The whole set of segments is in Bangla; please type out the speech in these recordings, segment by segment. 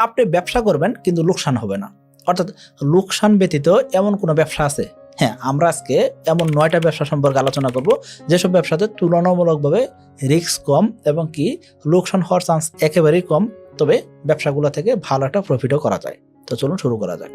আপনি ব্যবসা করবেন, কিন্তু লোকসান হবে না। অর্থাৎ লোকসান ব্যতীত এমন কোনো ব্যবসা আছে? হ্যাঁ আমরা আজকে এমন নয়টা ব্যবসা সম্পর্কে আলোচনা করব, যেসব ব্যবসাতে তুলনামূলকভাবে রিস্ক কম এবং কি লোকসান হওয়ার চান্স একেবারেই কম, তবে ব্যবসাগুলো থেকে ভালো একটা প্রফিটও করা যায়। তো চলুন শুরু করা যাক।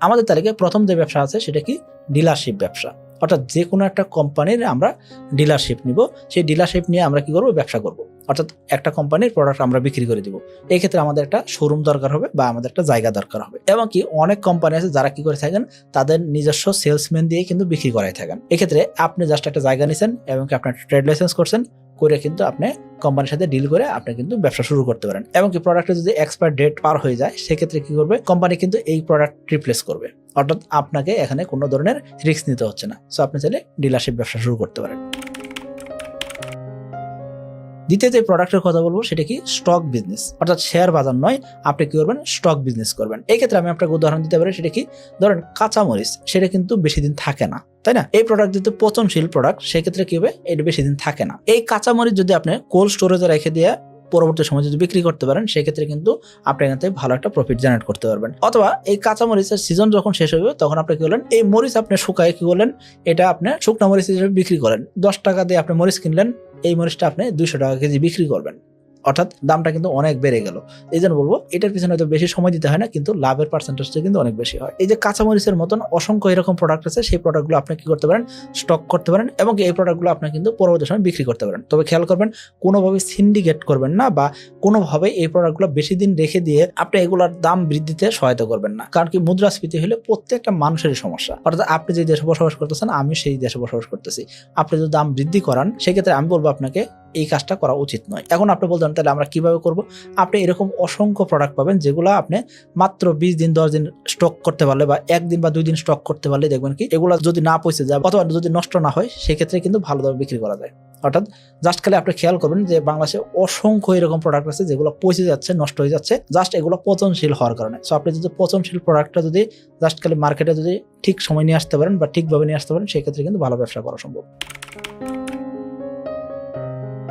আমাদের তালিকায় প্রথম যে ব্যবসা আছে, সেটা কি? ডিলারশিপ ব্যবসা। অর্থাৎ যে কোনো একটা কোম্পানির আমরা ডিলারশিপ নিব। সেই ডিলারশিপ নিয়ে আমরা কি করব? ব্যবসা করব। অর্থাৎ একটা কোম্পানির প্রোডাক্ট আমরা বিক্রি করে দিব। এই ক্ষেত্রে আমাদের একটা শোরুম দরকার হবে বা আমাদের একটা জায়গা দরকার হবে। এবং কি অনেক কোম্পানি আছে যারা কি করে থাকেন? তাদের নিজস্ব সেলসম্যান দিয়ে কিন্তু বিক্রি করাই থাকেন। এক্ষেত্রে আপনি জাস্ট একটা জায়গা নিছেন এবং কি আপনার ট্রেড লাইসেন্স করছেন, করে কিন্তু আপনি কোম্পানির সাথে ডিল করে আপনি কিন্তু ব্যবসা শুরু করতে পারেন। এবং কি প্রোডাক্টের যদি এক্সপায়ার ডেট পার হয়ে যায়, সেক্ষেত্রে কি করবে? কোম্পানি কিন্তু এই প্রোডাক্ট রিপ্লেস করবে। অর্থাৎ আপনাকে এখানে কোনো ধরনের রিস্ক নিতে হচ্ছে না। সো আপনি চাইলে ডিলারশিপ ব্যবসা শুরু করতে পারেন। দ্বিতীয় যে প্রোডাক্টের কথা বলব, সেটা কি? স্টক বিজনেস অর্থাৎ শেয়ার বাজার নয়, আপনি কি করবেন? স্টক বিজনেস করবেন। এই ক্ষেত্রে আমি আপনাকে উদাহরণ দিতে পারি, সেটা কি? ধরেন কাঁচামরিচ, সেটা কিন্তু বেশি দিন থাকে না, তাই না? এই প্রোডাক্ট যেহেতু পচনশীল প্রোডাক্ট সেক্ষেত্রে কি হবে? এটা বেশি দিন থাকে না। এই কাঁচামরিচ যদি আপনি কোল্ড স্টোরেজে রেখে দিয়ে পরবর্তী সময় যদি বিক্রি করতে পারেন, সেক্ষেত্রে কিন্তু আপনি এখান থেকে ভালো একটা প্রফিট জেনারেট করতে পারবেন। অথবা এই কাঁচা মরিচের সিজন যখন শেষ হবে, তখন আপনি কি করলেন, এই মরিচ আপনি শুকায় কি করলেন, এটা আপনি শুকনা মরিচ হিসেবে বিক্রি করেন দশ টাকা দিয়ে আপনি মরিচ কিনলেন, এই মরিচটা আপনি দুইশো টাকা কেজি বিক্রি করবেন। অর্থাৎ দামটা কিন্তু অনেক বেড়ে গেল। এই জন্য বলব, এটার পিছনে হয়তো বেশি সময় দিতে হয় না, কিন্তু লাভের পার্সেন্টেজটা কিন্তু অনেক বেশি হয়। এই যে কাঁচামরিচের মতন অসংখ্য এরকম প্রোডাক্ট আছে, সেই প্রোডাক্টগুলো আপনি কি করতে পারেন? স্টক করতে পারেন এবং এই প্রোডাক্টগুলো আপনি কিন্তু পরবর্তী সময় বিক্রি করতে পারেন। তবে খেয়াল করবেন, কোনোভাবে সিন্ডিকেট করবেন না বা কোনোভাবে এই প্রোডাক্টগুলো বেশি দিন রেখে দিয়ে আপনি এগুলোর দাম বৃদ্ধিতে সহায়তা করবেন না। কারণ কি, মুদ্রাস্ফীতি হলে প্রত্যেকটা মানুষেরই সমস্যা। অর্থাৎ আপনি যে দেশে বসবাস করতেছেন, আমি সেই দেশে বসবাস করতেছি। আপনি যদি দাম বৃদ্ধি করান, সেক্ষেত্রে আমি বলব আপনাকে এই কাজটা করা উচিত নয়। এখন আপনি বলতেন তাহলে আমরা কীভাবে করব? আপনি এরকম অসংখ্য প্রোডাক্ট পাবেন যেগুলো আপনি মাত্র বিশ দিন, দশ দিন স্টক করতে পারলে বা একদিন বা দুই দিন স্টক করতে পারলে দেখবেন কি এগুলো যদি না পৌঁছে যায় অথবা যদি নষ্ট না হয়, সেক্ষেত্রে কিন্তু ভালোভাবে বিক্রি করা যায়। অর্থাৎ জাস্ট খালি আপনি খেয়াল করবেন যে বাংলাদেশে অসংখ্য এরকম প্রোডাক্ট আছে যেগুলো পচে যাচ্ছে, নষ্ট হয়ে যাচ্ছে জাস্ট এগুলো পচনশীল হওয়ার কারণে। সো আপনি যদি পচনশীল প্রোডাক্টটা যদি জাস্ট খালি মার্কেটে যদি ঠিক সময় নিয়ে আসতে পারেন বা ঠিকভাবে নিয়ে আসতে পারেন, সেক্ষেত্রে কিন্তু ভালো ব্যবসা করা সম্ভব।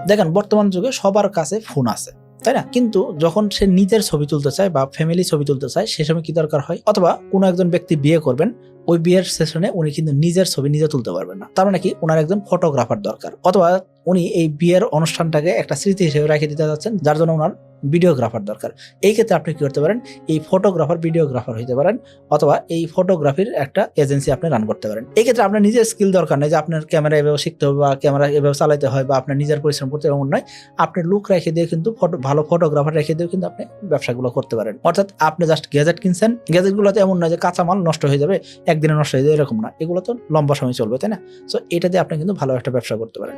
দেখেন, বর্তমান যুগে সবার কাছে ফোন আছে, তাই না? কিন্তু যখন সে নিজের ছবি তুলতে চায় বা ফ্যামিলি ছবি তুলতে চায়, সে সময় কি দরকার হয়? অথবা কোনো একজন ব্যক্তি বিয়ে করবেন, ওই বিয়ের সেশনে উনি কিন্তু নিজের ছবি নিজে তুলতে পারবেন না। তার মানে কি? ওনার একজন ফটোগ্রাফার দরকার। অথবা উনি এই বিয়ের অনুষ্ঠানটাকে একটা স্মৃতি হিসেবে রেখে দিতে যাচ্ছেন, যার জন্য ওনার ভিডিওগ্রাফার দরকার। এই ক্ষেত্রে আপনি কি করতে পারেন? এই ফটোগ্রাফার ভিডিওগ্রাফার হইতে পারেন, অথবা এই ফটোগ্রাফির একটা এজেন্সি আপনি রান করতে পারেন। এই ক্ষেত্রে আপনার নিজের স্কিল দরকার নেই যে আপনার ক্যামেরা এভাবে শিখতে হবে বা ক্যামেরা এভাবে চালাতে হয় বা আপনার নিজের পরিশ্রম করতে এমন নয়। আপনি লুক রেখে দিয়ে কিন্তু ফটো ভালো ফটোগ্রাফার রেখে দিয়ে কিন্তু আপনি ব্যবসাগুলো করতে পারেন। অর্থাৎ আপনি জাস্ট গ্যাজেট কিনছেন গ্যাজেটগুলোতে এমন নয় যে কাঁচামাল নষ্ট হয়ে যাবে, একদিনে নষ্ট হয়ে যাবে, এরকম না। এগুলো তো লম্বা সময় চলবে, তাই না? সো এটা দিয়ে আপনি কিন্তু ভালো একটা ব্যবসা করতে পারেন।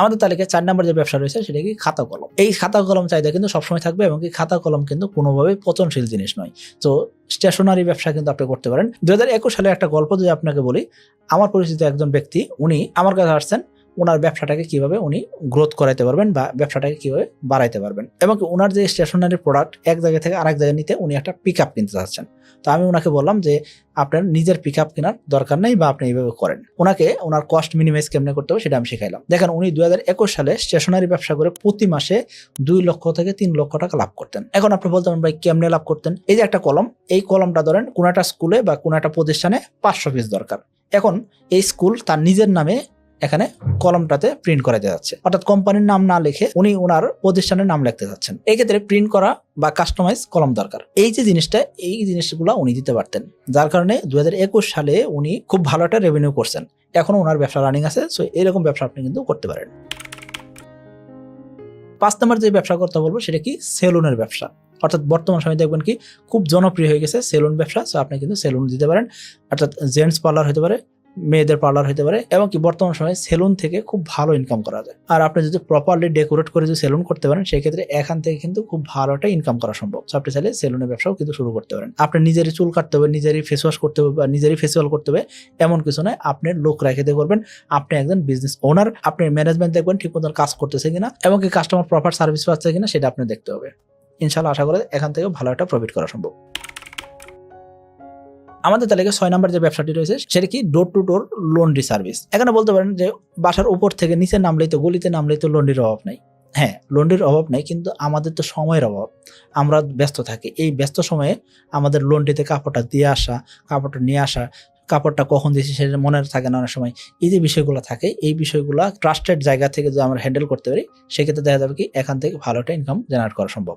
আমাদের তালিকায় চার নম্বর যে ব্যবসা রয়েছে সেটা কি খাতা কলম। এই খাতা কলম চাহিদা কিন্তু সবসময় থাকবে এবং কি খাতা কলম কিন্তু কোনোভাবে পচনশীল জিনিস নয়। তো স্টেশনারি ব্যবসা কিন্তু আপনি করতে পারেন। দু হাজার একুশ সালে একটা গল্প যদি আপনাকে বলি, আমার পরিচিত একজন ব্যক্তি, উনি আমার কাছে আসছেন ওনার ব্যবসাটাকে কীভাবে উনি গ্রোথ করাইতে পারবেন বা ব্যবসাটাকে কীভাবে বাড়াইতে পারবেন। এবং ওনার যে স্টেশনারি প্রোডাক্ট এক জায়গা থেকে আরেক জায়গায় নিতে উনি একটা পিক আপ কিনতে চাচ্ছেন। তো আমি ওনাকে বললাম যে, আপনার নিজের পিক আপ কেনার দরকার নেই বা আপনি এইভাবে করেন। ওনাকে ওনার কস্ট মিনিমাইজ কেমনে করতে হবে সেটা আমি শিখাইলাম। দেখেন, উনি দুই হাজার একুশ সালে স্টেশনারি ব্যবসা করে প্রতি মাসে দুই লক্ষ থেকে তিন লক্ষ টাকা লাভ করতেন। এখন আপনি বলতে পারেন, ভাই, কেমনে লাভ করতেন? এই যে একটা কলম, এই কলমটা ধরেন কোনো একটা স্কুলে বা কোনো একটা প্রতিষ্ঠানে পাঁচশো পিস দরকার। এখন এই স্কুল তার নিজের নামে এখানে কলমটাতে প্রিন্ট করাতে যাচ্ছে অর্থাৎ কোম্পানির নাম না লিখে উনি ওনার প্রতিষ্ঠানের নাম লিখতে যাচ্ছেন। এই ক্ষেত্রে প্রিন্ট করা বা কাস্টমাইজ কলম দরকার। এই যে জিনিসটা, এই জিনিসগুলো উনি দিতে পারতেন। যার কারণে দুই হাজার একুশ সালে উনি খুব ভালো একটা রেভিনিউ করছেন। এখনও ওনার ব্যবসা রানিং আছে সো এরকম ব্যবসা আপনি কিন্তু করতে পারেন। পাঁচ নম্বর যে ব্যবসা করতে বলব, সেটা কি? সেলুনের ব্যবসা। অর্থাৎ বর্তমান সময় দেখবেন কি? খুব জনপ্রিয় হয়ে গেছে সেলুন ব্যবসা সো আপনি কিন্তু সেলুন দিতে পারেন। অর্থাৎ জেন্টস পার্লার হতে পারে মেয়েদের পার্লার হতে পারে এবং কি বর্তমান সময়ে সেলুন থেকে খুব ভালো ইনকাম করা যায়। আর আপনি যদি প্রপারলি ডেকোরেট করে যদি সেলুন করতে পারেন, সেই ক্ষেত্রে এখান থেকে কিন্তু খুব ভালো একটা ইনকাম করা সম্ভব। আপনি চাইলে সেলুনের ব্যবসাও কিন্তু শুরু করতে পারেন। আপনি নিজেরই চুল কাটতে হবে, নিজেরই ফেস ওয়াশ করতে হবে বা নিজেরই ফেসিয়াল করতে হবে, এমন কিছু নয়। আপনি লোক রেখে দিয়ে করবেন। আপনি একজন বিজনেস ওনার আপনি ম্যানেজমেন্ট দেখবেন ঠিক মতন কাজ করতেছে কিনা এবং কি কাস্টমার প্রপার সার্ভিস পাচ্ছে কিনা, সেটা আপনি দেখতে হবে। ইনশাল্লাহ আশা করে এখান থেকে ভালো একটা প্রফিট করা সম্ভব। আমাদের তালিকায় ছয় নম্বর যে ব্যবসাটি রয়েছে, সেটা কি door to door laundry service এখানে বলতে পারেন যে বাসার উপর থেকে নিচে নামলেই তো গলিতে নামলেই তো লন্ড্রির অভাব নেই। হ্যাঁ লন্ড্রির অভাব নেই, কিন্তু আমাদের তো সময়ের অভাব। আমরা ব্যস্ত থাকি, এই ব্যস্ত সময়ে আমাদের লন্ড্রিতে কাপড়টা দিয়ে আসা, কাপড়টা নিয়ে আসা, কাপড়টা কখন দিয়েছি সেটা মনে থাকে না অনেক সময়। এই যে বিষয়গুলো থাকে, এই বিষয়গুলো ট্রাস্টেড জায়গা থেকে যদি আমরা হ্যান্ডেল করতে পারি, সেক্ষেত্রে দেখা যাবে কি এখান থেকে ভালো একটা ইনকাম জেনারেট করা সম্ভব।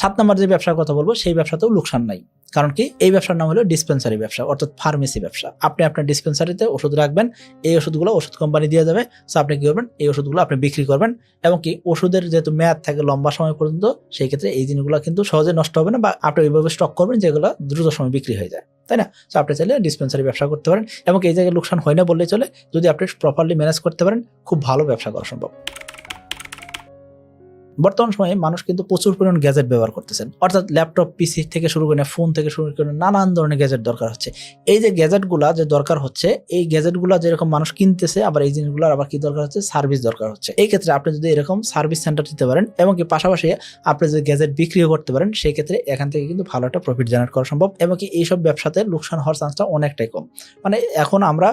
সাত নম্বর যে ব্যবসার কথা বলব, সেই ব্যবসাতেও লোকসান নাই। কারণ কি? এই ব্যবসার নাম হলো ডিসপেন্সারি ব্যবসা, অর্থাৎ ফার্মেসি ব্যবসা। আপনি আপনার ডিসপেন্সারিতে ওষুধ রাখবেন, এই ওষুধগুলো ওষুধ কোম্পানি দিয়ে যাবে সো আপনি কী করবেন? এই ওষুধগুলো আপনি বিক্রি করবেন। এবং কি? ওষুধের যেহেতু মেয়াদ থাকে লম্বা সময় পর্যন্ত, সেই ক্ষেত্রে এই জিনিসগুলো কিন্তু সহজে নষ্ট হবে না বা আপনি ওইভাবে স্টক করবেন যেগুলো দ্রুত সময় বিক্রি হয়ে যায়। তাই না? তো আপনি চাইলে ডিসপেন্সারি ব্যবসা করতে পারেন। এবং এই জায়গায় লোকসান হয় না বললেই চলে। যদি আপনি প্রপারলি ম্যানেজ করতে পারেন, খুব ভালো ব্যবসা করা সম্ভব। বর্তমান সময়ে মানুষ কিন্তু প্রচুর পরিমাণ গ্যাজেট ব্যবহার করতেছেন। অর্থাৎ ল্যাপটপ পিসি থেকে শুরু করে ফোন থেকে শুরু করে নানান ধরনের গ্যাজেট দরকার হচ্ছে। এই যে গ্যাজেটগুলা যে দরকার হচ্ছে, এই গ্যাজেটগুলা যেরকম মানুষ কিনতেছে, আবার এই জিনিসগুলোর আবার কি দরকার হচ্ছে? সার্ভিস দরকার হচ্ছে। এই ক্ষেত্রে আপনি যদি এরকম সার্ভিস সেন্টার দিতে পারেন, এবং কি পাশাপাশি আপনি যদি গ্যাজেট বিক্রিও করতে পারেন, সেই ক্ষেত্রে এখান থেকে কিন্তু ভালো একটা প্রফিট জেনারেট করা সম্ভব, এবং কি এইসব ব্যবসাতে লোকসান হওয়ার চান্সটা অনেকটাই কম। মানে এখন আমরা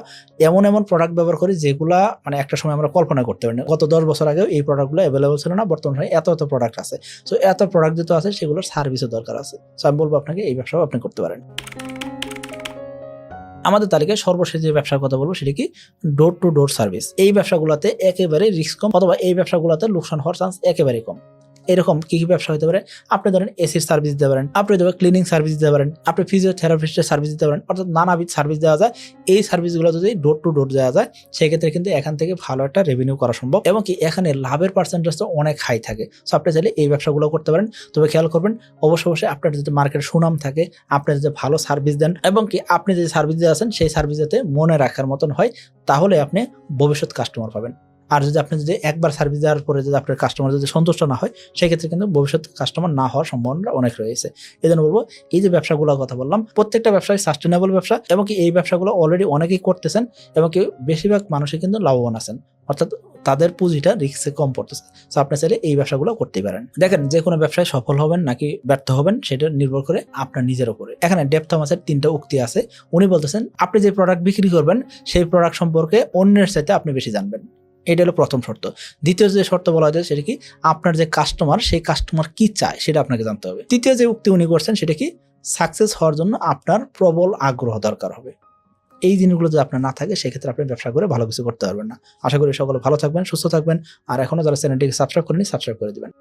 এমন এমন প্রোডাক্ট ব্যবহার করি যেগুলা মানে একটা সময় আমরা কল্পনা করতে পারি না। গত দশ বছর আগেও এই প্রোডাক্টগুলো অ্যাভেলেবল ছিল না, বর্তমান সময়ে এত এত প্রোডাক্ট আছে। সো এত প্রোডাক্ট যেহেতু আছে, সেগুলোর সার্ভিসও দরকার আছে। সো আমি বলব আপনাকে, এই ব্যবসাও আপনি করতে পারেন। আমাদের তালিকায় সর্বশেষ যে ব্যবসার কথা বলব, সেটা কি? ডোর টু ডোর সার্ভিস এই ব্যবসাগুলোতে একেবারে রিস্ক কম, অথবা এই ব্যবসাগুলোতে লোকসান হওয়ার চান্স একেবারে কম। এরকম কি কি ব্যবসা হতে পারে? আপনি ধরেন এসির সার্ভিস দিতে পারেন, আপনি ধরেন ক্লিনিং সার্ভিস দিতে পারেন, আপনি ফিজিওথেরাপিস্টের সার্ভিস দিতে পারেন, অর্থাৎ নানাবিধ সার্ভিস দেওয়া যায়। এই সার্ভিসগুলো যদি ডোর টু ডোর দেওয়া যায়, সেক্ষেত্রে কিন্তু এখান থেকে ভালো একটা রেভিনিউ করা সম্ভব। এবং কি এখানে লাভের পার্সেন্টেজটা অনেক হাই থাকে। সো আপনি চাইলে এই ব্যবসাগুলো করতে পারেন। তবে খেয়াল করবেন, অবশ্যই অবশ্যই আপনার যদি মার্কেট সুনাম থাকে, আপনি যদি ভালো সার্ভিস দেন এবং কি আপনি যে সার্ভিস দিয়ে আছেন, সেই সার্ভিস যাতে মনে রাখার মতন হয়, তাহলে আপনি ভবিষ্যৎ কাস্টমার পাবেন। আর যদি আপনি যদি একবার সার্ভিস দেওয়ার পরে যদি আপনার কাস্টমার যদি সন্তুষ্ট না হয়, সেক্ষেত্রে কিন্তু ভবিষ্যতে কাস্টমার না হওয়ার সম্ভাবনা অনেক রয়েছে। এই জন্য বলব, এই যে ব্যবসাগুলোর কথা বললাম, প্রত্যেকটা ব্যবসায় সাস্টেনেবল ব্যবসা, এবং কি এই ব্যবসাগুলো অলরেডি অনেকেই করতেছেন, এবং কি বেশিরভাগ মানুষই কিন্তু লাভবান আছেন। অর্থাৎ তাদের পুঁজিটা রিস্কে কম পড়তেছে। তো আপনি চাইলে এই ব্যবসাগুলো করতেই পারেন। দেখেন, যে কোনো ব্যবসায় সফল হবেন নাকি ব্যর্থ হবেন, সেটা নির্ভর করে আপনার নিজের উপরে। এখানে ডেপ থমাসের তিনটা উক্তি আছে। উনি বলতেছেন, আপনি যে প্রোডাক্ট বিক্রি করবেন, সেই প্রোডাক্ট সম্পর্কে অন্যের সাথে আপনি বেশি জানবেন। এটা হলো প্রথম শর্ত। দ্বিতীয় যে শর্ত বলা যায় সেটা কি? আপনার যে কাস্টমার সেই কাস্টমার কি চায় সেটা আপনাকে জানতে হবে। তৃতীয় যে উক্তি উনি করছেন সেটা কি? সাকসেস হওয়ার জন্য আপনার প্রবল আগ্রহ দরকার হবে। এই জিনিসগুলো যদি আপনার না থাকে, সেক্ষেত্রে আপনি ব্যবসা করে ভালো কিছু করতে পারবেন না। আশা করি সকলে ভালো থাকবেন, সুস্থ থাকবেন, আর এখনও যারা চ্যানেলটিকে সাবস্ক্রাইব করেনি সাবস্ক্রাইব করে দিবেন।